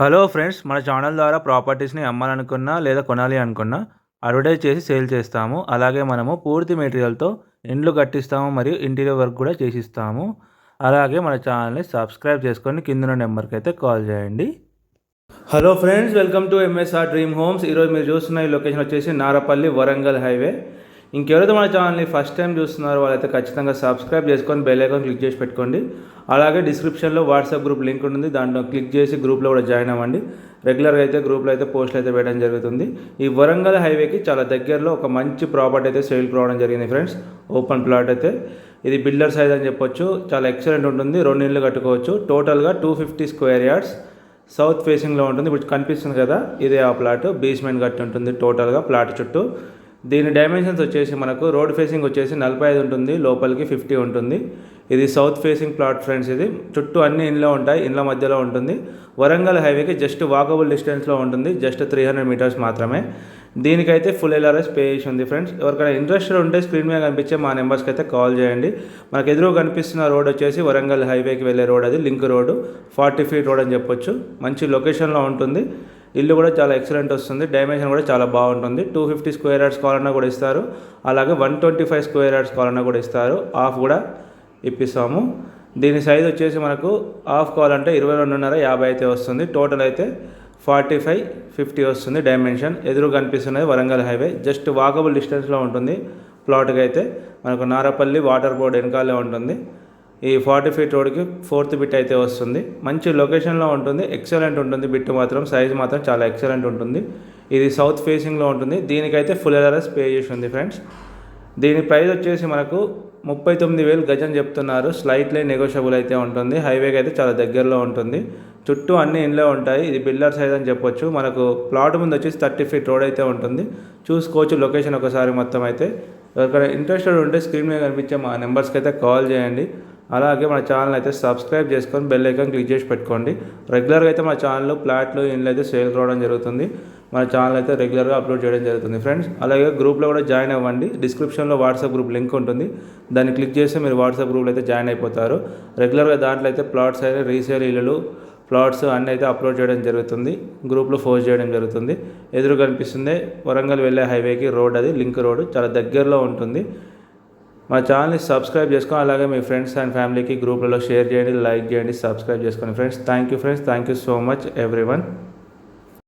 Hello friends మన channel ద్వారా ప్రాపర్టీస్ని అమ్మాలనుకున్నా లేదా కొనాలి అనుకున్నా అడ్వర్టైజ్ చేసి సేల్ చేస్తాము. అలాగే మనము పూర్తి మెటీరియల్తో ఇండ్లు కట్టిస్తాము మరియు ఇంటీరియర్ వర్క్ కూడా చేసిస్తాము. అలాగే మన ఛానల్ని సబ్స్క్రైబ్ చేసుకొని కింద నెంబర్కి అయితే కాల్ చేయండి. Hello friends welcome to MSR dream homes. ఈరోజు మీరు చూస్తున్న ఈ లొకేషన్ వచ్చేసి నారపల్లి వరంగల్ హైవే. ఇంకెవరైతే మన ఛానల్ని ఫస్ట్ టైం చూస్తున్నారో వాళ్ళైతే ఖచ్చితంగా సబ్స్క్రైబ్ చేసుకొని బెల్ ఐకాన్ క్లిక్ చేసి పెట్టుకోండి. అలాగే డిస్క్రిప్షన్లో వాట్సాప్ గ్రూప్ లింక్ ఉంటుంది. దాంట్లో క్లిక్ చేసి గ్రూప్లో కూడా జాయిన్ అవ్వండి. రెగ్యులర్గా అయితే గ్రూప్లో అయితే పోస్టులు అయితే వేయడం జరుగుతుంది. ఈ వరంగల్ హైవేకి చాలా దగ్గరలో ఒక మంచి ప్రాపర్టీ అయితే సేల్ రావడం జరిగింది ఫ్రెండ్స్. ఓపెన్ ప్లాట్ అయితే. ఇది బిల్డర్ సైజ్ అని చెప్పొచ్చు. చాలా ఎక్సలెంట్ ఉంటుంది. రెండు ఇళ్ళు కట్టుకోవచ్చు. టోటల్గా two fifty square yards south ఫేసింగ్లో ఉంటుంది. ఇప్పుడు కనిపిస్తుంది కదా ఇదే ఆ ప్లాట్. బేస్మెంట్ కట్టి ఉంటుంది టోటల్గా ప్లాట్ చుట్టూ. దీని డైమెన్షన్స్ వచ్చేసి మనకు రోడ్ ఫేసింగ్ వచ్చేసి నలభై ఐదు ఉంటుంది లోపలికి ఫిఫ్టీ ఉంటుంది. ఇది సౌత్ ఫేసింగ్ ప్లాట్ ఫ్రెండ్స్ ఇది. చుట్టూ అన్ని ఇండ్లో ఉంటాయి ఇండ్ల మధ్యలో ఉంటుంది. వరంగల్ హైవేకి జస్ట్ వాకబుల్ డిస్టెన్స్లో ఉంటుంది జస్ట్ త్రీ హండ్రెడ్ మీటర్స్ మాత్రమే. దీనికైతే ఫుల్ ఎల్ఆర్ఎస్ పే చేసి ఉంది ఫ్రెండ్స్. ఎవరికైనా ఇంట్రెస్ట్ ఉంటే స్క్రీన్ మీద కనిపించే మా నెంబర్స్కి అయితే కాల్ చేయండి. మనకు ఎదురు కనిపిస్తున్న రోడ్ వచ్చేసి వరంగల్ హైవేకి వెళ్ళే రోడ్ అది link road forty feet road అని చెప్పొచ్చు. మంచి లొకేషన్లో ఉంటుంది. ఇల్లు కూడా చాలా ఎక్సలెంట్ వస్తుంది. డైమెన్షన్ కూడా చాలా బాగుంటుంది. టూ ఫిఫ్టీ స్క్వేర్ యార్డ్స్ కావాలన్నా కూడా ఇస్తారు. అలాగే one twenty five square yards కావాలన్నా కూడా ఇస్తారు. ఆఫ్ కూడా ఇప్పిస్తాము. దీని సైజ్ వచ్చేసి మనకు హాఫ్ కావాలంటే ఇరవై రెండున్నర యాభై అయితే వస్తుంది. టోటల్ అయితే ఫార్టీ ఫైవ్ ఫిఫ్టీ వస్తుంది డైమెన్షన్. ఎదురు కనిపిస్తున్నది వరంగల్ హైవే. జస్ట్ వాకబుల్ డిస్టెన్స్లో ఉంటుంది. ప్లాట్కి అయితే మనకు నారపల్లి వాటర్ బోర్డ్ వెనకాలే ఉంటుంది. ఈ ఫార్టీ ఫీట్ రోడ్కి ఫోర్త్ బిట్ అయితే వస్తుంది. మంచి లొకేషన్లో ఉంటుంది. ఎక్సలెంట్ ఉంటుంది. బిట్ మాత్రం సైజ్ మాత్రం చాలా ఎక్సలెంట్ ఉంటుంది. ఇది సౌత్ ఫేసింగ్లో ఉంటుంది. దీనికైతే ఫుల్ ఎలరస్ పే చేసి ఉంది ఫ్రెండ్స్. దీని ప్రైస్ వచ్చేసి మనకు ముప్పై తొమ్మిది వేలు గజం చెప్తున్నారు. స్లైట్లీ నెగోషియబుల్ అయితే ఉంటుంది. హైవేకి అయితే చాలా దగ్గరలో ఉంటుంది. చుట్టూ అన్ని ఇండ్లే ఉంటాయి. ఇది బిల్డర్ సైజ్ అని చెప్పొచ్చు. మనకు ప్లాట్ ముందు వచ్చేసి థర్టీ ఫీట్ రోడ్ అయితే ఉంటుంది. చూసుకోవచ్చు లొకేషన్ ఒకసారి మొత్తం అయితే. ఎవరికైనా ఇంట్రెస్టెడ్ ఉంటే స్క్రీన్ మీద కనిపించే మా నెంబర్స్కి అయితే కాల్ చేయండి. అలాగే మన ఛానల్ అయితే సబ్స్క్రైబ్ చేసుకొని బెల్ ఐకాన్ క్లిక్ చేసి పెట్టుకోండి. రెగ్యులర్గా అయితే మన ఛానల్లో ప్లాట్లు ఇండ్లు అయితే సేల్ రావడం జరుగుతుంది. మన ఛానల్ అయితే రెగ్యులర్గా అప్లోడ్ చేయడం జరుగుతుంది ఫ్రెండ్స్ అలాగే గ్రూప్లో కూడా జాయిన్ అవ్వండి. డిస్క్రిప్షన్లో వాట్సాప్ గ్రూప్ లింక్ ఉంటుంది. దాన్ని క్లిక్ చేస్తే మీరు వాట్సాప్ గ్రూప్లో అయితే జాయిన్ అయిపోతారు. రెగ్యులర్గా దాంట్లో అయితే ప్లాట్స్ అయితే రీసేల్ ఇల్లులు ప్లాట్స్ అన్నీ అయితే అప్లోడ్ చేయడం జరుగుతుంది. గ్రూప్లో పోస్ట్ చేయడం జరుగుతుంది. ఎదురు కనిపిస్తుంది వరంగల్ వెళ్ళే హైవేకి రోడ్ అది. లింక్ రోడ్ చాలా దగ్గరలో ఉంటుంది. మా ఛానల్ని సబ్స్క్రైబ్ చేసుకోండి అలాగే మీ ఫ్రెండ్స్ అండ్ ఫ్యామిలీకి గ్రూప్లలో షేర్ చేయండి లైక్ చేయండి సబ్స్క్రైబ్ చేసుకోండి friends thank you friends thank you so much every